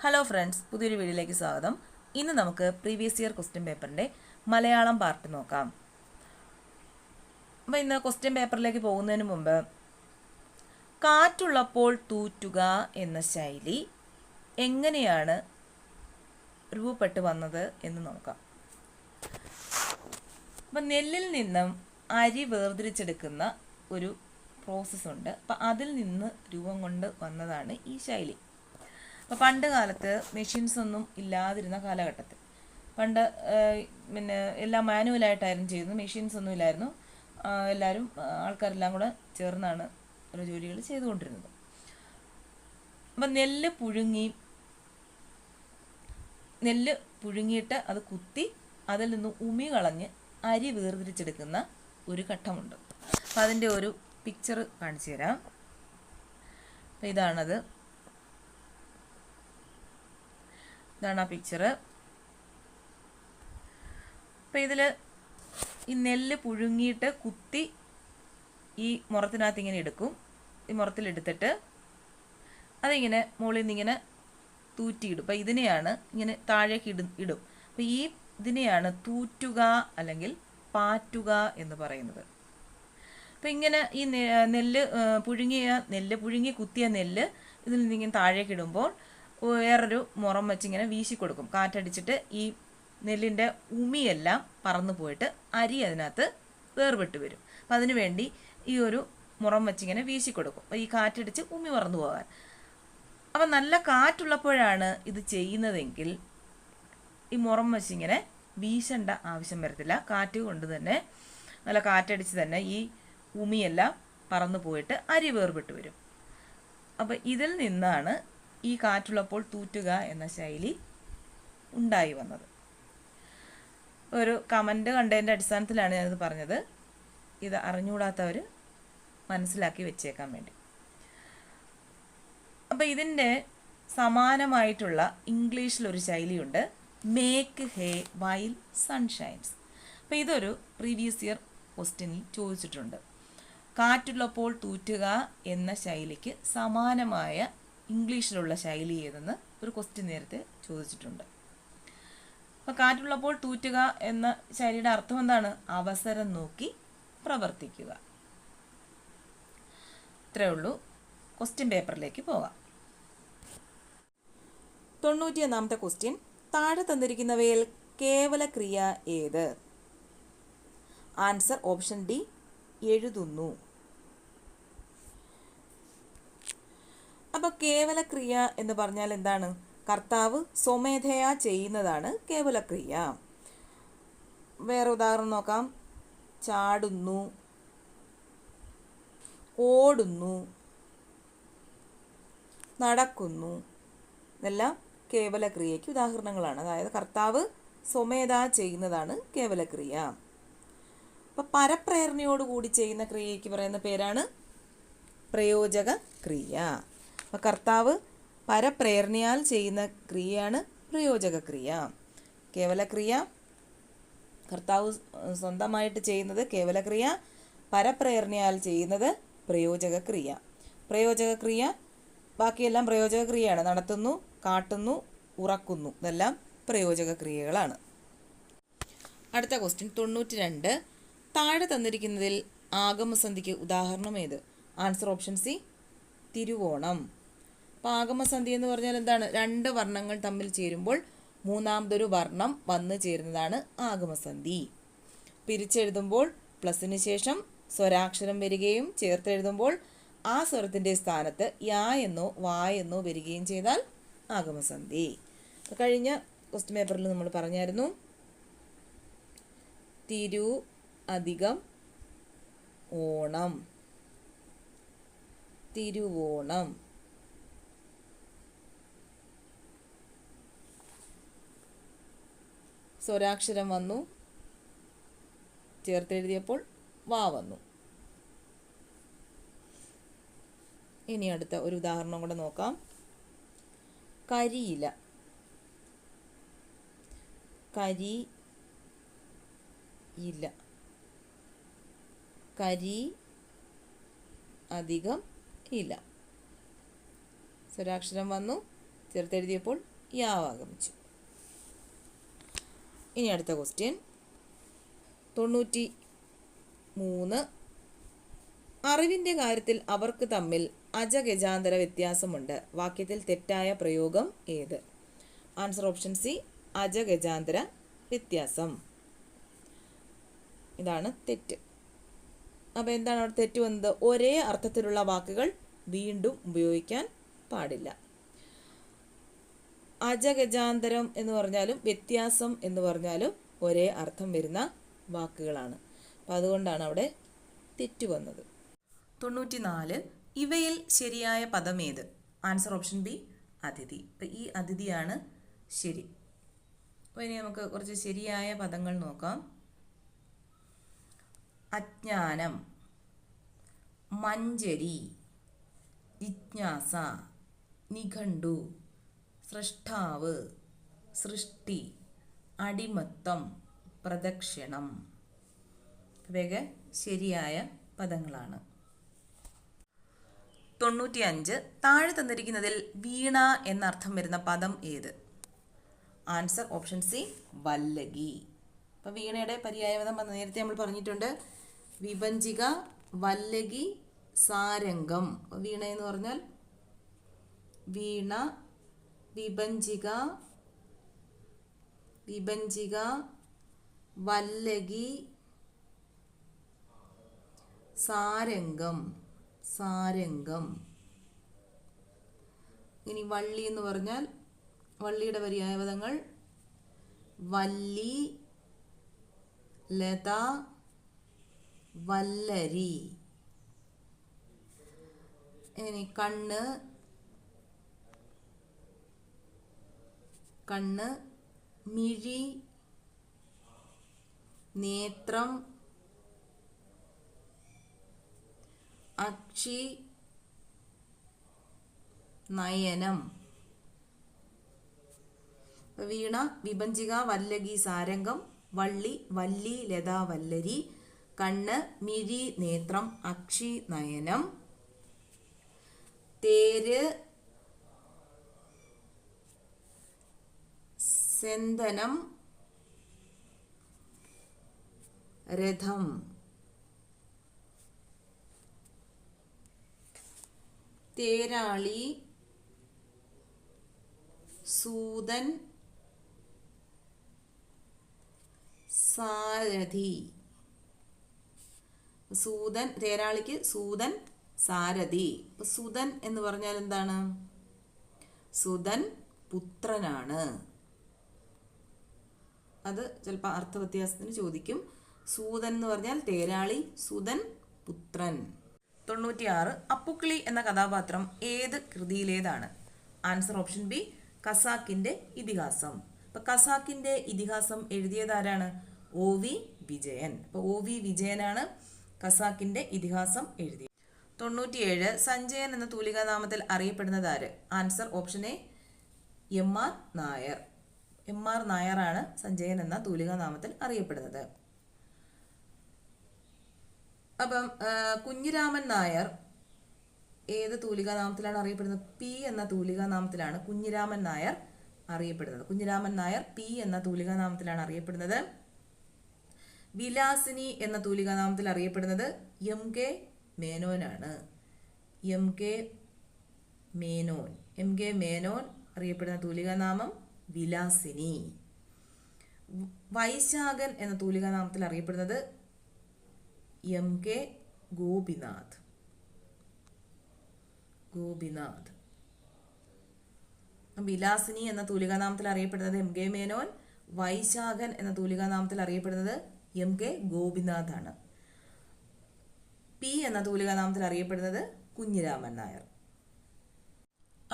Hello friends പുതിയൊരു വീഡിയോയിലേക്ക് സ്വാഗതം. ഇന്ന് നമുക്ക് പ്രീവിയസ് ഇയർ ക്വസ്റ്റ്യൻ പേപ്പറിന്റെ മലയാളം പാർട്ട് നോക്കാം. അപ്പോൾ ഇന്ന് ക്വസ്റ്റ്യൻ പേപ്പറിലേക്ക് പോകുന്നതിന് മുമ്പ് കാറ്റുള്ളപ്പോൾ തൂറ്റുക എന്ന ശൈലി എങ്ങനെയാണ് രൂപപ്പെട്ട് വന്നത് എന്ന് നോക്കാം. അപ്പം നെല്ലിൽ നിന്നും അരി വേർതിരിച്ചെടുക്കുന്ന ഒരു പ്രോസസ്സുണ്ട് അപ്പം അതിൽ നിന്ന് രൂപം കൊണ്ട് വന്നതാണ് ഈ ശൈലി. അപ്പോൾ പണ്ട് കാലത്ത് മെഷീൻസ് ഒന്നും ഇല്ലാതിരുന്ന കാലഘട്ടത്തിൽ. പണ്ട് പിന്നെ എല്ലാം മാനുവലായിട്ടായിരുന്നു ചെയ്യുന്നത്. മെഷീൻസ് ഒന്നും ഇല്ലായിരുന്നു. എല്ലാവരും ആൾക്കാരെല്ലാം കൂടെ ചേർന്നാണ് ഓരോ ജോലികൾ ചെയ്തുകൊണ്ടിരുന്നത്. അപ്പം നെല്ല് പുഴുങ്ങി നെല്ല് പുഴുങ്ങിയിട്ട് അത് കുത്തി അതിൽ നിന്ന് ഉമി കളഞ്ഞ് അരി വേർതിരിച്ചെടുക്കുന്ന ഒരു ഘട്ടമുണ്ട്. അപ്പം അതിന്റെ ഒരു പിക്ചർ കാണിച്ചു തരാം. അപ്പം ഇതാണത്. ഇതാണ് ആ പിക്ചർ അപ്പം ഇതിൽ ഈ നെല്ല് പുഴുങ്ങിയിട്ട് കുത്തി ഈ മുറത്തിനകത്ത് ഇങ്ങനെ എടുക്കും. ഈ മുറത്തിലെടുത്തിട്ട് അതിങ്ങനെ മുകളിൽ നിന്ന് ഇങ്ങനെ തൂറ്റിയിടും. അപ്പം ഇതിനെയാണ് ഇങ്ങനെ താഴേക്ക് ഇടും ഇടും. അപ്പം ഈ ഇതിനെയാണ് തൂറ്റുക അല്ലെങ്കിൽ പാറ്റുക എന്ന് പറയുന്നത്. അപ്പം ഇങ്ങനെ ഈ നെല്ല് പുഴുങ്ങിയ നെല്ല് പുഴുങ്ങി കുത്തിയ നെല്ല് ഇതിൽ നിന്ന് ഇങ്ങനെ താഴേക്ക് ഇടുമ്പോൾ വേറൊരു മുറം വെച്ച് ഇങ്ങനെ വീശി കൊടുക്കും. കാറ്റടിച്ചിട്ട് ഈ നെല്ലിന്റെ ഉമിയെല്ലാം പറന്നു പോയിട്ട് അരി അതിനകത്ത് വേർപെട്ട് വരും. അപ്പം അതിനു വേണ്ടി ഈ ഒരു മുറം വെച്ചിങ്ങനെ വീശി കൊടുക്കും. ഈ കാറ്റടിച്ച് ഉമി പറന്നു പോകാൻ. അപ്പം നല്ല കാറ്റുള്ളപ്പോഴാണ് ഇത് ചെയ്യുന്നതെങ്കിൽ ഈ മുറം വെച്ചിങ്ങനെ വീശണ്ട ആവശ്യം വരത്തില്ല. കാറ്റ് കൊണ്ട് തന്നെ നല്ല കാറ്റടിച്ച് തന്നെ ഈ ഉമിയെല്ലാം പറന്നു പോയിട്ട് അരി വേർപെട്ട് വരും. അപ്പം ഇതിൽ നിന്നാണ് ഈ കാറ്റുള്ളപ്പോൾ തൂറ്റുക എന്ന ശൈലി ഉണ്ടായി വന്നത്. ഒരു കമന്റ് കണ്ടതിന്റെ അടിസ്ഥാനത്തിലാണ് ഞാനിത് പറഞ്ഞത്. ഇത് അറിഞ്ഞുകൂടാത്തവർ മനസ്സിലാക്കി വെച്ചേക്കാൻ വേണ്ടി. അപ്പോൾ ഇതിന്റെ സമാനമായിട്ടുള്ള ഇംഗ്ലീഷിലൊരു ശൈലിയുണ്ട്. മേക്ക് ഹേ വൈൽ സൺഷൈൻസ് അപ്പോൾ ഇതൊരു പ്രീവിയസ് ഇയർ ക്വസ്റ്റ്യനിൽ ചോദിച്ചിട്ടുണ്ട്. കാറ്റുള്ളപ്പോൾ തൂറ്റുക എന്ന ശൈലിക്ക് സമാനമായ ഇംഗ്ലീഷിലുള്ള ശൈലി ഏതെന്ന് ഒരു ക്വസ്റ്റ്യൻ നേരത്തെ ചോദിച്ചിട്ടുണ്ട്. അപ്പോൾ കാറ്റുള്ളപ്പോൾ തൂറ്റുക എന്ന ശൈലിയുടെ അർത്ഥം എന്താണ്? അവസരം നോക്കി പ്രവർത്തിക്കുക. ഇത്രയേ ഉള്ളൂ. ക്വസ്റ്റ്യൻ പേപ്പറിലേക്ക് പോകാം. തൊണ്ണൂറ്റിയൊന്നാമത്തെ ക്വസ്റ്റ്യൻ താഴെ തന്നിരിക്കുന്നവയിൽ കേവല ക്രിയ ഏത്? ആൻസർ ഓപ്ഷൻ ഡി എഴുതുന്നു. അപ്പോൾ കേവല ക്രിയ എന്ന് പറഞ്ഞാൽ എന്താണ്? കർത്താവ് സ്വമേധയാ ചെയ്യുന്നതാണ് കേവല ക്രിയ വേറെ ഉദാഹരണം നോക്കാം. ചാടുന്നു. ഓടുന്നു. നടക്കുന്നു. ഇതെല്ലാം കേവല ക്രിയയ്ക്ക് ഉദാഹരണങ്ങളാണ്. അതായത് കർത്താവ് സ്വമേധാ ചെയ്യുന്നതാണ് കേവല ക്രിയ അപ്പം പരപ്രേരണയോടുകൂടി ചെയ്യുന്ന ക്രിയയ്ക്ക് പറയുന്ന പേരാണ് പ്രയോജക ക്രിയ അപ്പം കർത്താവ് പരപ്രേരണയാൽ ചെയ്യുന്ന ക്രിയയാണ് പ്രയോജക ക്രിയ കേവല കർത്താവ് സ്വന്തമായിട്ട് ചെയ്യുന്നത് കേവലക്രിയ പരപ്രേരണയാൽ ചെയ്യുന്നത് പ്രയോജക ക്രിയ പ്രയോജക ക്രിയ ബാക്കിയെല്ലാം പ്രയോജക ക്രിയയാണ് നടത്തുന്നു കാട്ടുന്നു ഉറക്കുന്നു. ഇതെല്ലാം പ്രയോജക ക്രിയകളാണ് അടുത്ത ക്വസ്റ്റ്യൻ തൊണ്ണൂറ്റി രണ്ട് താഴെ തന്നിരിക്കുന്നതിൽ ആഗമസന്ധിക്ക് ഉദാഹരണം ഏത്? Answer option C Thiruvonam. അപ്പോൾ ആഗമസന്ധി എന്ന് പറഞ്ഞാൽ എന്താണ്? രണ്ട് വർണങ്ങൾ തമ്മിൽ ചേരുമ്പോൾ മൂന്നാമതൊരു വർണം വന്നു ചേരുന്നതാണ് ആഗമസന്ധി. പിരിച്ചെഴുതുമ്പോൾ പ്ലസിന് ശേഷം സ്വരാക്ഷരം വരികയും ചേർത്തെഴുതുമ്പോൾ ആ സ്വരത്തിന്റെ സ്ഥാനത്ത് യാ എന്നോ വാ എന്നോ വരികയും ചെയ്താൽ ആഗമസന്ധി. കഴിഞ്ഞ ക്വസ്റ്റ്യൻ പേപ്പറിൽ നമ്മൾ പറഞ്ഞായിരുന്നു തിരു അധികം ഓണം. തിരുവോണം. സ്വരാക്ഷരം വന്നു. ചേർത്തെഴുതിയപ്പോൾ വാ വന്നു. ഇനി അടുത്ത ഒരു ഉദാഹരണം കൂടെ നോക്കാം. കരിയില. കരി ഇല. കരി അധികം ഇല. സ്വരാക്ഷരം വന്നു. ചേർത്തെഴുതിയപ്പോൾ യാവ് ആഗമിച്ചു ഇനി അടുത്ത ക്വസ്റ്റ്യൻ തൊണ്ണൂറ്റി മൂന്ന് അറിവിന്റെ കാര്യത്തിൽ അവർക്ക് തമ്മിൽ അജഗജാന്തര വ്യത്യാസമുണ്ട്. വാക്യത്തിൽ തെറ്റായ പ്രയോഗം ഏത്? ആൻസർ ഓപ്ഷൻ സി അജഗജാന്തര വ്യത്യാസം. ഇതാണ് തെറ്റ്. അപ്പോൾ എന്താണ് അവിടെ തെറ്റ് വന്നത്? ഒരേ അർത്ഥത്തിലുള്ള വാക്കുകൾ വീണ്ടും ഉപയോഗിക്കാൻ പാടില്ല. അജഗജാന്തരം എന്ന് പറഞ്ഞാലും വ്യത്യാസം എന്ന് പറഞ്ഞാലും ഒരേ അർത്ഥം വരുന്ന വാക്കുകളാണ്. അപ്പം അതുകൊണ്ടാണ് അവിടെ തെറ്റു വന്നത്. തൊണ്ണൂറ്റിനാല് ഇവയിൽ ശരിയായ പദം ഏത് ആൻസർ ഓപ്ഷൻ ബി അതിഥി. അപ്പം ഈ അതിഥിയാണ് ശരി. അപ്പോൾ ഇനി നമുക്ക് കുറച്ച് ശരിയായ പദങ്ങൾ നോക്കാം. അജ്ഞാനം മഞ്ചരി ജിജ്ഞാസ നിഘണ്ടു സൃഷ്ടാവ് സൃഷ്ടി അടിമത്തം പ്രദക്ഷിണം. ഇവയൊക്കെ ശരിയായ പദങ്ങളാണ്. തൊണ്ണൂറ്റിയഞ്ച് താഴെ തന്നിരിക്കുന്നതിൽ വീണ എന്നർത്ഥം വരുന്ന പദം ഏത്? ആൻസർ ഓപ്ഷൻ സി വല്ലകി. അപ്പോൾ വീണയുടെ പര്യായപദം നേരത്തെ നമ്മൾ പറഞ്ഞിട്ടുണ്ട്. വിഭഞ്ചിക വല്ലകി സാരംഗം. വീണ എന്ന് പറഞ്ഞാൽ വീണ വിഭഞ്ചിക വിഭഞ്ചിക വല്ലകി സാരംഗം സാരംഗം. ഇനി വള്ളി എന്ന് പറഞ്ഞാൽ വള്ളിയുടെ പര്യായപദങ്ങൾ വല്ലി ലത വല്ലരി. ഇനി കണ്ണ് കണ്ണ് മിഴി നേത്രം അക്ഷി നയനം. വീണ വിഭഞ്ചിക വല്ലകി സാരംഗം വള്ളി വല്ലി ലത വല്ലരി കണ്ണ് മിഴി നേത്രം അക്ഷി നയനം. തേര് സെന്തനം രഥം. തേരാളി സൂതൻ സാരഥി. സൂതൻ തേരാളിക്ക് സൂതൻ സാരഥി. സുതൻ എന്ന് പറഞ്ഞാൽ എന്താണ്? സുതൻ പുത്രനാണ്. അത് ചിലപ്പോൾ അർത്ഥവ്യത്യാസത്തിന് ചോദിക്കും. സൂതൻ എന്ന് പറഞ്ഞാൽ തേരാളി സുതൻ പുത്രൻ. തൊണ്ണൂറ്റിയാറ് അപ്പുക്കിളി എന്ന കഥാപാത്രം ഏത് കൃതിയിലേതാണ്? ആൻസർ ഓപ്ഷൻ ബി കസാക്കിന്റെ ഇതിഹാസം. അപ്പൊ കസാക്കിന്റെ ഇതിഹാസം എഴുതിയതാരാണ് ഒ വി വിജയൻ. അപ്പൊ ഒ വി വിജയനാണ് കസാക്കിന്റെ ഇതിഹാസം എഴുതിയത്. തൊണ്ണൂറ്റിയേഴ് സഞ്ജയൻ എന്ന തൂലികാനാമത്തിൽ അറിയപ്പെടുന്നത് ആര്? Answer option A M R Nair. M R നായറാണ് Sanjayan എന്ന തൂലികാനാമത്തിൽ അറിയപ്പെടുന്നത്. അപ്പം കുഞ്ഞിരാമൻ നായർ ഏത് തൂലികാനാമത്തിലാണ് അറിയപ്പെടുന്നത്? പി എന്ന തൂലികാനാമത്തിലാണ് കുഞ്ഞിരാമൻ നായർ അറിയപ്പെടുന്നത്. കുഞ്ഞിരാമൻ നായർ പി എന്ന തൂലികാനാമത്തിലാണ് അറിയപ്പെടുന്നത്. വിലാസിനി എന്ന തൂലികാനാമത്തിൽ അറിയപ്പെടുന്നത് M K മേനോനാണ്. M K Menon. M K Menon അറിയപ്പെടുന്ന തൂലികാനാമം വിലാസിനി. വൈശാഖൻ എന്ന തൂലികാനാമത്തിൽ അറിയപ്പെടുന്നത് എം കെ ഗോപിനാഥ്. ഗോപിനാഥ്. വിലാസിനി എന്ന തൂലികാനാമത്തിൽ അറിയപ്പെടുന്നത് എം കെ മേനോൻ വൈശാഖൻ എന്ന തൂലികാനാമത്തിൽ അറിയപ്പെടുന്നത് എം കെ ഗോപിനാഥാണ്. പി എന്ന തൂലികാനാമത്തിൽ അറിയപ്പെടുന്നത് കുഞ്ഞിരാമൻ നായർ.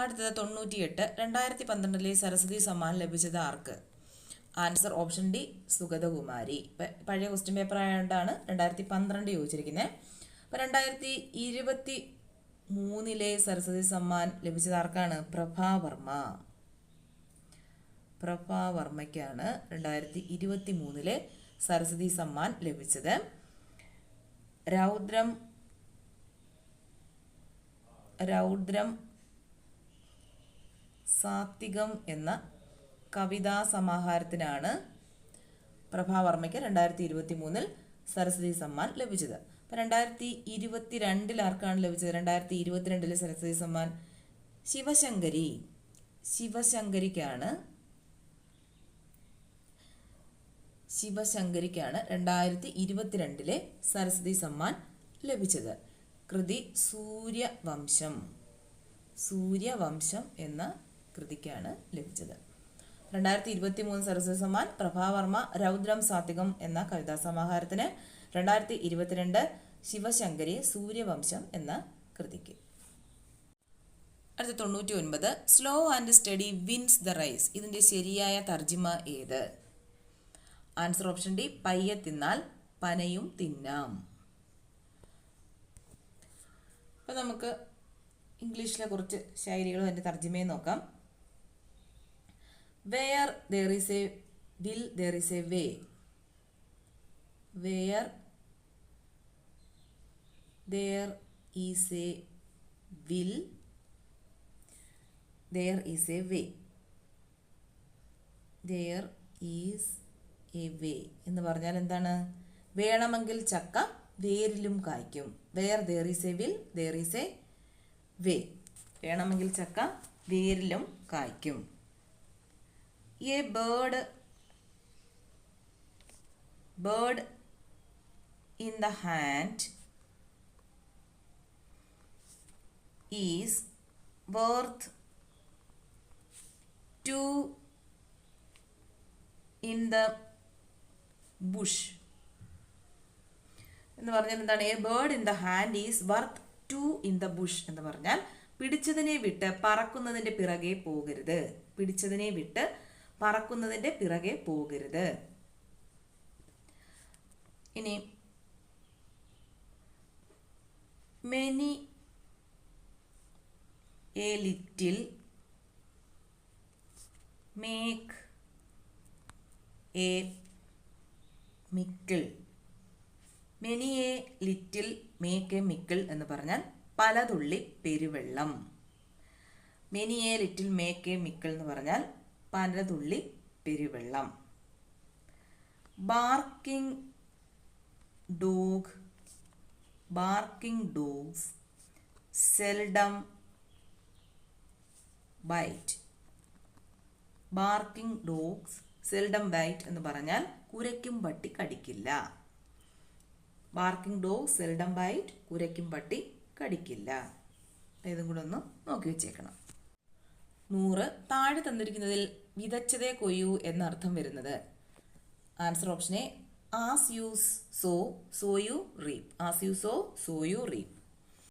അടുത്തത് തൊണ്ണൂറ്റിയെട്ട്. രണ്ടായിരത്തി പന്ത്രണ്ടിലെ സരസ്വതി സമ്മാനം ലഭിച്ചത് ആർക്ക്? Answer option D Sugathakumari. പഴയ ക്വസ്റ്റ്യൻ പേപ്പർ ആയതുകൊണ്ടാണ് രണ്ടായിരത്തി പന്ത്രണ്ട് ചോദിച്ചിരിക്കുന്നത് അപ്പോൾ രണ്ടായിരത്തി ഇരുപത്തി മൂന്നിലെ സരസ്വതി സമ്മാൻ ലഭിച്ചത് ആർക്കാണ്? പ്രഭാവർമ്മ പ്രഭാവർമ്മയ്ക്കാണ് രണ്ടായിരത്തി ഇരുപത്തി മൂന്നിലെ സരസ്വതി സമ്മാൻ ലഭിച്ചത്. രൗദ്രം രൗദ്രം സാത്വികം എന്ന കവിതാ സമാഹാരത്തിനാണ് പ്രഭാവർമ്മയ്ക്ക് രണ്ടായിരത്തി ഇരുപത്തി മൂന്നിൽ സരസ്വതി സമ്മാൻ ലഭിച്ചത്. അപ്പം രണ്ടായിരത്തി ഇരുപത്തി രണ്ടിൽ ആർക്കാണ് ലഭിച്ചത്? രണ്ടായിരത്തി ഇരുപത്തിരണ്ടിലെ സരസ്വതി സമ്മാൻ ശിവശങ്കരി. ശിവശങ്കരിക്കാണ് ശിവശങ്കരിക്കാണ് രണ്ടായിരത്തി ഇരുപത്തിരണ്ടിലെ സരസ്വതി സമ്മാൻ ലഭിച്ചത്. കൃതി സൂര്യവംശം. സൂര്യവംശം എന്ന കൃതിക്കാണ് ലഭിച്ചത്. രണ്ടായിരത്തി ഇരുപത്തി മൂന്ന് പ്രഭാവർമ്മ രൗദ്രം സാത്വികം എന്ന കവിതാ സമാഹാരത്തിന് രണ്ടായിരത്തി ഇരുപത്തിരണ്ട് ശിവശങ്കരി സൂര്യവംശം എന്ന കൃതിക്ക്. അടുത്ത തൊണ്ണൂറ്റി ഒൻപത് slow and steady wins the race ഇതിന്റെ ശരിയായ തർജിമ ഏത്? ആൻസർ ഓപ്ഷൻ ഡി പയ്യെ തിന്നാൽ പനയും തിന്നാം. അപ്പം നമുക്ക് ഇംഗ്ലീഷിലെ കുറച്ച് ശൈലികളും അതിന്റെ തർജിമയും നോക്കാം. Where there is a will there is a way where there is a will there is a way there is a way എന്ന് പറഞ്ഞാൽ എന്താണ്? വേണമെങ്കിൽ ചക്ക വേരിലും കായ്ക്കും. Where there is a will there is a way വേണമെങ്കിൽ ചക്ക വേരിലും കായ്ക്കും. A bird bird in the hand is worth two in the bush എന്ന് പറഞ്ഞാൽ എന്താണ്? A bird in the hand is worth two in the bush എന്ന് പറഞ്ഞാൽ പിടിച്ചതിനെ വിട്ട് പറക്കുന്നതിന്റെ പിറകെ പോകരുത്. പിടിച്ചതിനെ വിട്ട് പറക്കുന്നതിന്റെ പിറകെ പോകരുത്. ഇനി many a little make a mickle many a little make a mickle എന്ന് പറഞ്ഞാൽ പലതുള്ളി പെരുവെള്ളം. Many a little make a mickle എന്ന് പറഞ്ഞാൽ പലതുള്ളി പെരുവെള്ളം. Barking dog barking dogs seldom bite barking dogs seldom bite എന്ന് പറഞ്ഞാൽ കുരയ്ക്കും പട്ടി കടിക്കില്ല. ബാർക്കിംഗ് ഡോഗ് സെൽഡം ബൈറ്റ് കുരയ്ക്കും പട്ടി കടിക്കില്ല. ഇതും കൂടെ ഒന്ന് നോക്കി വെച്ചേക്കണം. നൂറ് താഴെ തന്നിരിക്കുന്നതിൽ വിതച്ചതേ കൊയ്യൂ എന്നർത്ഥം വരുന്നത്. Answer option A as you sow so you reap as you sow so you reap